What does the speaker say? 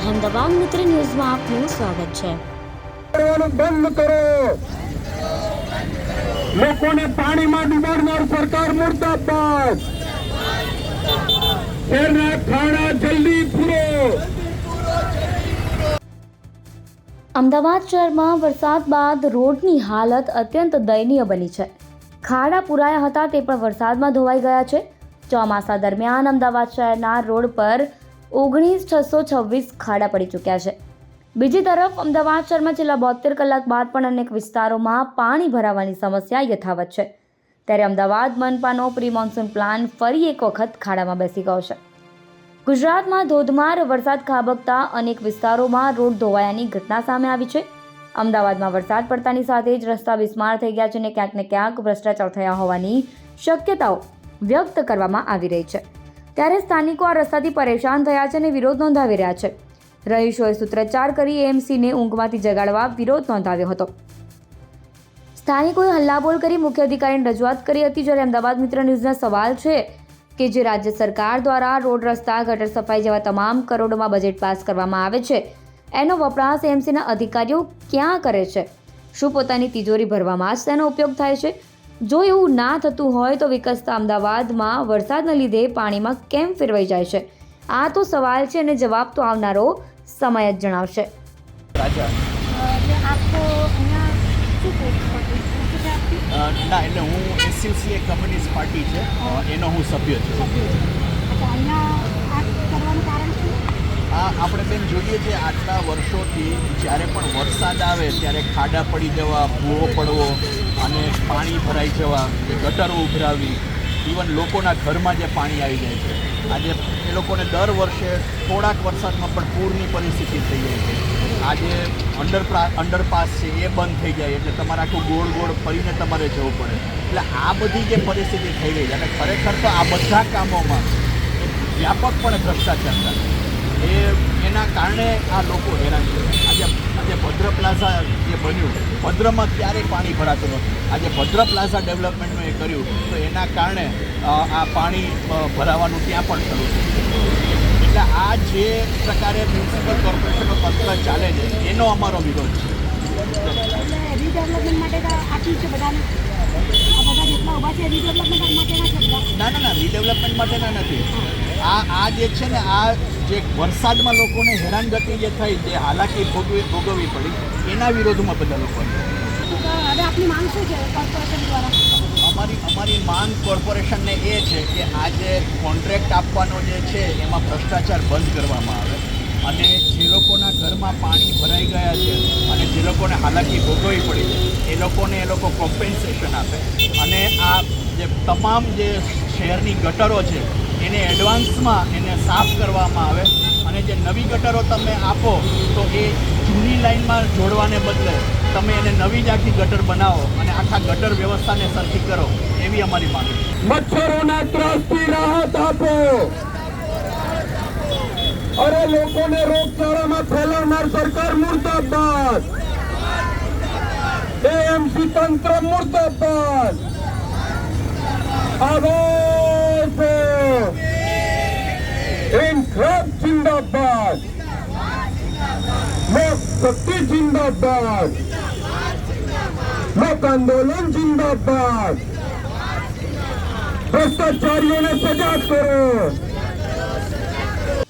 અહેમદાબાદ મિત્ર ન્યૂઝમાં આપનું સ્વાગત છે. કરવાનું બંધ કરો. લોકોને પાણીમાં ડૂબાડનાર સરકાર મુર્દાબાદ. શહેરના ખાડા જલ્દી પૂરો અમદાવાદ શહેરમાં વરસાદ બાદ રોડની હાલત અત્યંત દયનીય બની છે. ખાડા પુરાયા હતા તે પણ વરસાદમાં ધોવાઈ ગયા છે. ચોમાસા દરમિયાન અમદાવાદ શહેરના રોડ પર ઓગણીસ છસો છવ્વીસ ખાડા પડી ચૂક્યા છે. બીજી તરફ, અમદાવાદ શહેરમાં છેલ્લા બોતેર કલાક બાદ પણ અનેક વિસ્તારોમાં પાણી ભરાવાની સમસ્યા યથાવત છે. ત્યારે અમદાવાદ મનપાનો પ્રી મોન્સૂન પ્લાન ફરી એક વખત ખાડામાં બેસી ગયો છે. ગુજરાતમાં ધોધમાર વરસાદ ખાબકતા અનેક વિસ્તારોમાં રોડ ધોવાયાની ઘટના સામે આવી છે. અમદાવાદમાં વરસાદ પડતાની સાથે જ રસ્તા બિસ્માર થઈ ગયા છે અને ક્યાંક ને ક્યાંક ભ્રષ્ટાચાર થયા હોવાની શક્યતાઓ વ્યક્ત કરવામાં આવી રહી છે. ત્યારે સ્થાનિકો આ રસ્તાથી પરેશાન થયા છે અને વિરોધ નોંધાવી રહ્યા છે. રહીશોએ સૂત્રોચ્ચાર કરી એએમસીને ઊંઘમાંથી જગાડવા વિરોધ નોંધાવ્યો હતો. સ્થાનિકોએ હલ્લાબોલ કરી મુખ્ય અધિકારીને રજૂઆત કરી હતી, જ્યારે અમદાવાદ મિત્ર ન્યૂઝના સવાલ છે કે જે રાજ્ય સરકાર દ્વારા રોડ રસ્તા, ગટર સફાઈ જેવા તમામ કરોડોમાં બજેટ પાસ કરવામાં આવે છે, એનો વપરાશ એમસીના અધિકારીઓ ક્યાં કરે છે? શું પોતાની તિજોરી ભરવામાં જ તેનો ઉપયોગ થાય છે? જો એવું ના થતું હોય તો વિકસતા અમદાવાદમાં વરસાદના લીધે પાણીમાં કેમ ફેરવાઈ જાય છે? આ તો સવાલ છે અને જવાબ તો આવનારો સમય જ જણાવશે. ના એટલે હું એસયુસી એક કમ્યુનિસ્ટ પાર્ટી છે. એનો હું સભ્ય છું. અચ્છા અહીંયા આ કરવાનું કારણ શું? આ આપણે બેન જોઈએ છે આટલા વર્ષોથી જ્યારે પણ વરસાદ આવે ત્યારે ખાડા પડી જવા ભૂવો પડવો અને પાણી ભરાઈ જવા કે ગટરો ઉભરાવી ઇવન લોકોના ઘરમાં જે પાણી આવી જાય છે. આજે એ લોકોને દર વર્ષે થોડાક વરસાદમાં પણ પૂરની પરિસ્થિતિ થઈ જાય છે. આજે અંડર અંડરપાસ છે, એ બંધ થઈ જાય, એટલે તમારે આખું ગોળ ગોળ ફરીને તમારે જવું પડે. એટલે આ બધી જે પરિસ્થિતિ થઈ ગઈ છે, અને ખરેખર તો આ બધા કામોમાં વ્યાપકપણે ભ્રષ્ટાચાર થાય. એ, એના કારણે આ લોકો હેરાન છે આજે આજે ભદ્ર પ્લાઝા બન્યું. ભદ્રમાં ક્યારેય પાણી ભરાતું નથી આજે ભદ્ર પ્લાઝા ડેવલપમેન્ટનું એ કર્યું તો એના કારણે આ પાણી ભરાવાનું ત્યાં પણ શરૂ થયું. એટલે આ જે પ્રકારે મ્યુનિસિપલ કોર્પોરેશનનો તંત્ર ચાલે છે એનો અમારો વિરોધ છે. રીડેવલપમેન્ટ માટે તો આપ્યું છે બધાને. આ બધા જેટલા ઊભા છે રીડેવલપમેન્ટ માટેના છે ના ના ના રીડેવલપમેન્ટ માટેના નથી. આ આ જે છે ને આ જે વરસાદમાં લોકોને હેરાનગતિ જે થઈ જે હાલાકી ભોગવી ભોગવવી પડી એના વિરોધમાં બધા લોકો અમારી અમારી માંગ કોર્પોરેશનને એ છે કે આ જે કોન્ટ્રાક્ટ આપવાનો જે છે એમાં ભ્રષ્ટાચાર બંધ કરવામાં આવે. અને જે લોકોના ઘરમાં પાણી ભરાઈ ગયા છે અને જે લોકોને હાલાકી ભોગવવી પડી છે, એ લોકોને એ લોકો કોમ્પેન્સેશન આપે. અને આ જે તમામ જે શહેરની ગટરો છે, એને એડવાન્સમાં એને સાફ કરવામાં આવે. અને જે નવી ગટરો તમે આપો, તો એ જૂની લાઈનમાં જોડવાને બદલે તમે એને નવી જ આખી ગટર બનાવો અને આખા ગટર વ્યવસ્થાને સરખી કરો, એવી અમારી માંગણી મચ્છરોના ત્રાસથી રાહત આપો. અરે લોકોને રોગચાળામાં ફેલાવનાર સરકાર મુર્દાબાદ. એએમસી તંત્ર મુર્દાબાદ. આવાજ ઇન્કલાબ જિંદાબાદ. લોક શક્તિ જિંદાબાદ. લોક આંદોલન જિંદાબાદ. ભ્રષ્ટાચારીઓને સજા કરો.